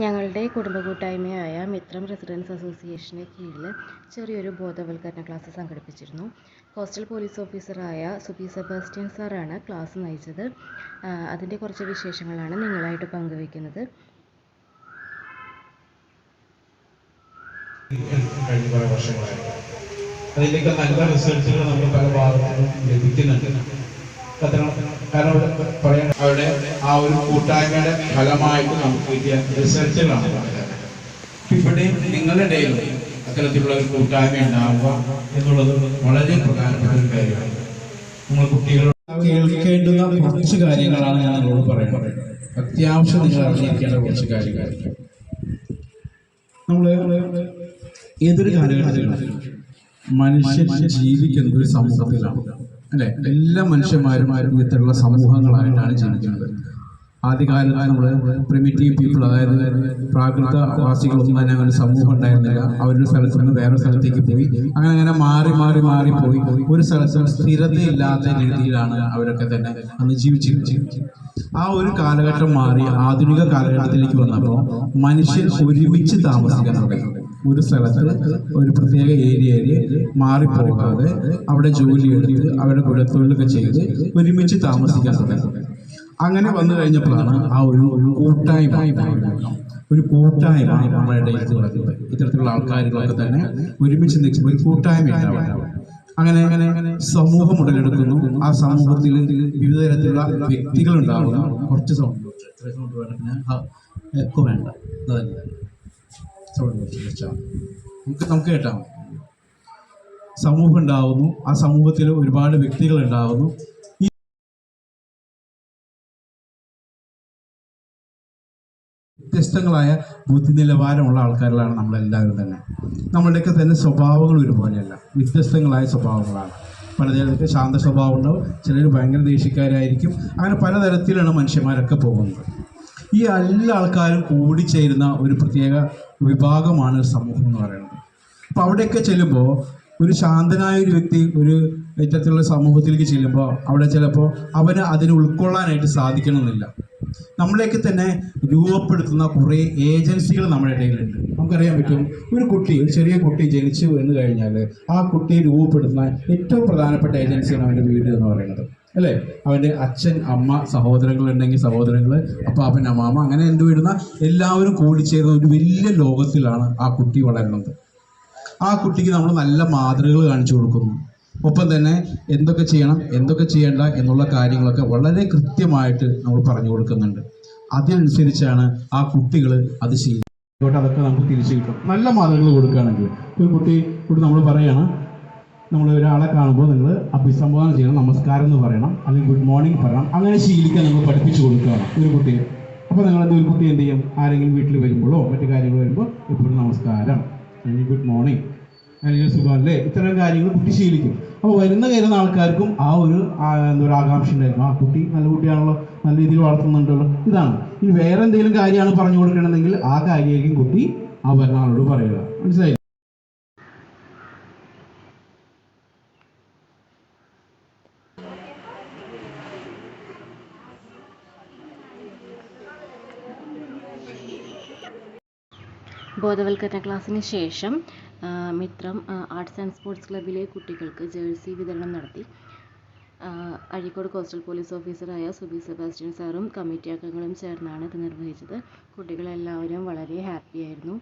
ഞങ്ങളുടെ കുടുംബ കൂട്ടായ്മയായ മിത്രം റെസിഡൻസ് അസോസിയേഷന് കീഴിൽ ചെറിയൊരു ബോധവൽക്കരണ ക്ലാസ് സംഘടിപ്പിച്ചിരുന്നു. കോസ്റ്റൽ പോലീസ് ഓഫീസറായ സുബി സെബാസ്റ്റ്യൻ സാറാണ് ക്ലാസ് നയിച്ചത്. അതിന്റെ കുറച്ച് വിശേഷങ്ങളാണ് നിങ്ങളായിട്ട് പങ്കുവയ്ക്കുന്നത്. കഴിഞ്ഞ കുറേ വർഷങ്ങളായിട്ട് അതിന്റെയൊക്കെ നല്ല റിസൾട്ടുകൾ നമ്മൾ പല ഭാഗത്തുനിന്നും ലഭിക്കുന്നുണ്ട്. പറയാൻ അവിടെ ആ ഒരു കൂട്ടായ്മയുടെ ഫലമായിട്ട് നമുക്ക് കിട്ടിയ റിസൾട്ടുകളാണ് ഇവിടെ നിങ്ങളുടെ ഇടയിൽ അത്തരത്തിലുള്ള ഒരു കൂട്ടായ്മ ഉണ്ടാവുക എന്നുള്ളത് വളരെ പ്രധാനപ്പെട്ട ഒരു കാര്യമാണ്. നമ്മൾ കുട്ടികളോട് കേൾക്കേണ്ടുന്ന കുറച്ച് കാര്യങ്ങളാണ് ഞാൻ നിങ്ങളോട് പറയുന്നത്. അത്യാവശ്യം നിങ്ങൾ അറിഞ്ഞിരിക്കേണ്ട കുറച്ച് കാര്യങ്ങൾ. നമ്മൾ ഏതൊരു കാലഘട്ടത്തിലും മനുഷ്യൻ ജീവിക്കുന്നത് ഒരു സമൂഹത്തിലാണ്. അല്ലെ? എല്ലാ മനുഷ്യന്മാരും ഇത്തരത്തിലുള്ള സമൂഹങ്ങളായിട്ടാണ് ജീവിക്കുന്നത്. ആദ്യകാലത്ത് നമ്മൾ പ്രിമിറ്റീവ് പീപ്പിൾ അതായത് പ്രാകൃതവാസികളൊന്നും തന്നെ അങ്ങനെ സമൂഹം ഉണ്ടായിരുന്നില്ല. അവരൊരു സ്ഥലത്ത് നിന്ന് വേറെ സ്ഥലത്തേക്ക് പോയി. അങ്ങനെ അങ്ങനെ മാറി മാറി മാറി പോയി. ഒരു സ്ഥലത്ത് സ്ഥിരതയില്ലാത്ത രീതിയിലാണ് അവരൊക്കെ തന്നെ അന്ന് ജീവിച്ചിരുന്നത്. ആ ഒരു കാലഘട്ടം മാറി ആധുനിക കാലഘട്ടത്തിലേക്ക് വന്നപ്പോൾ മനുഷ്യൻ ഒരുമിച്ച് താമസിക്കാൻ തുടങ്ങി. ഒരു സ്ഥലത്ത് ഒരു പ്രത്യേക ഏരിയയിൽ മാറിപ്പോകാതെ അവിടെ ജോലി എടുത്ത് അവരുടെ കുലത്തൊഴിലൊക്കെ ചെയ്ത് ഒരുമിച്ച് താമസിക്കാൻ തുടങ്ങി. അങ്ങനെ വന്നു കഴിഞ്ഞപ്പോഴാണ് ആ ഒരു കൂട്ടായ്മ ഒരു കൂട്ടായ്മ നമ്മുടെ ഇടയിൽ തുടങ്ങുന്നത്. ഇത്തരത്തിലുള്ള ആൾക്കാരുകളൊക്കെ തന്നെ ഒരുമിച്ച് നിൽക്കുമ്പോൾ ഒരു കൂട്ടായ്മ അങ്ങനെ അങ്ങനെ സമൂഹം ഉടലെടുക്കുന്നു. ആ സമൂഹത്തിൽ വിവിധ തരത്തിലുള്ള വ്യക്തികൾ ഉണ്ടാവുന്നു കുറച്ച് സൗണ്ട് വേണ്ട. നമുക്ക് നമുക്ക് കേട്ടാൽ സമൂഹം ഉണ്ടാവുന്നു. ആ സമൂഹത്തിൽ ഒരുപാട് വ്യക്തികൾ ഉണ്ടാവുന്നു. വ്യത്യസ്തങ്ങളായ ബുദ്ധി നിലവാരമുള്ള ആൾക്കാരിലാണ് നമ്മളെല്ലാവരും തന്നെ. നമ്മളുടെയൊക്കെ തന്നെ സ്വഭാവങ്ങൾ ഒരുപോലെയല്ല. വ്യത്യസ്തങ്ങളായ സ്വഭാവങ്ങളാണ്. പലതരത്തിൽ ശാന്ത സ്വഭാവം ഉണ്ടാവും ചിലർ ഭയങ്കര ദേഷ്യക്കാരായിരിക്കും. അങ്ങനെ പലതരത്തിലാണ് മനുഷ്യന്മാരൊക്കെ പോകുന്നത്. ഈ എല്ലാ ആൾക്കാരും കൂടിച്ചേരുന്ന ഒരു പ്രത്യേക വിഭാഗമാണ് സമൂഹം എന്ന് പറയുന്നത്. അപ്പോൾ അവിടെയൊക്കെ ചെല്ലുമ്പോൾ ഒരു ശാന്തനായ ഒരു വ്യക്തി ഒരു ഇത്തരത്തിലുള്ള സമൂഹത്തിലേക്ക് ചെല്ലുമ്പോൾ അവിടെ ചിലപ്പോൾ അവന് അതിനെ ഉൾക്കൊള്ളാനായിട്ട് സാധിക്കണമെന്നില്ല. നമ്മളെയൊക്കെ തന്നെ രൂപപ്പെടുത്തുന്ന കുറേ ഏജൻസികൾ നമ്മുടെ ഇടയിലുണ്ട്. നമുക്കറിയാൻ പറ്റും ഒരു കുട്ടി ഒരു ചെറിയ കുട്ടി ജനിച്ചു എന്ന് കഴിഞ്ഞാൽ ആ കുട്ടിയെ രൂപപ്പെടുത്തുന്ന ഏറ്റവും പ്രധാനപ്പെട്ട ഏജൻസിയാണ് അവന്റെ വീട് എന്ന് പറയുന്നത്. അല്ലേ? അവന്റെ അച്ഛൻ അമ്മ സഹോദരങ്ങൾ ഉണ്ടെങ്കിൽ സഹോദരങ്ങൾ അമ്മാമ അങ്ങനെ എന്ത് വരുന്ന എല്ലാവരും കൂടിച്ചേർന്ന ഒരു വലിയ ലോകത്തിലാണ് ആ കുട്ടി വളരുന്നത്. ആ കുട്ടിക്ക് നമ്മൾ നല്ല മാതൃകകൾ കാണിച്ചു കൊടുക്കുന്നു. ഒപ്പം തന്നെ എന്തൊക്കെ ചെയ്യണം എന്തൊക്കെ ചെയ്യേണ്ട എന്നുള്ള കാര്യങ്ങളൊക്കെ വളരെ കൃത്യമായിട്ട് നമ്മൾ പറഞ്ഞു കൊടുക്കുന്നുണ്ട്. അതിനനുസരിച്ചാണ് ആ കുട്ടികൾ അത് ചെയ്യുന്നത്. അതൊക്കെ നമുക്ക് തിരിച്ചു കിട്ടും. നല്ല മാതൃകകൾ കൊടുക്കുകയാണെങ്കിൽ ഒരു കുട്ടി കൂടി നമ്മൾ പറയണം നമ്മൾ ഒരാളെ കാണുമ്പോൾ നിങ്ങൾ അഭിസംബോധന ചെയ്യണം നമസ്കാരം എന്ന് പറയണം അല്ലെങ്കിൽ ഗുഡ് മോർണിംഗ് പറയണം അങ്ങനെ ശീലിക്കാൻ നിങ്ങൾ പഠിപ്പിച്ചു കൊടുക്കുകയാണ് ഒരു കുട്ടിയെ. അപ്പോൾ നിങ്ങൾ ഒരു കുട്ടി എന്ത് ചെയ്യും? ആരെങ്കിലും വീട്ടിൽ വരുമ്പോഴോ മറ്റു കാര്യങ്ങൾ വരുമ്പോൾ എപ്പോഴും നമസ്കാരം അല്ലെങ്കിൽ ഗുഡ് മോർണിംഗ്. അല്ലെങ്കിൽ അല്ലേ? ഇത്തരം കാര്യങ്ങൾ കുട്ടി ശീലിക്കും. അപ്പോൾ വരുന്ന കയറുന്ന ആൾക്കാർക്കും ആ ഒരു എന്താ പറയുക ആകാംക്ഷ ഉണ്ടായിരുന്നു ആ കുട്ടി നല്ല കുട്ടിയാണല്ലോ നല്ല രീതിയിൽ വളർത്തുന്നുണ്ടല്ലോ. ഇതാണ്. ഇനി വേറെ എന്തെങ്കിലും കാര്യമാണ് പറഞ്ഞു കൊടുക്കണമെങ്കിൽ ആ കാര്യമായിരിക്കും കുട്ടി ആ വരുന്ന ആളോട് പറയുക. മനസ്സിലായി? ബോധവൽക്കരണ ക്ലാസ്സിന് ശേഷം മിത്രം ആർട്സ് ആൻഡ് സ്പോർട്സ് ക്ലബ്ബിലെ കുട്ടികൾക്ക് ജേഴ്സി വിതരണം നടത്തി. അഴീക്കോട് കോസ്റ്റൽ പോലീസ് ഓഫീസറായ സുബി സെബാസ്റ്റ്യൻ സാറും കമ്മിറ്റി അംഗങ്ങളും ചേർന്നാണ് ഇത് നിർവഹിച്ചത്. കുട്ടികളെല്ലാവരും വളരെ ഹാപ്പിയായിരുന്നു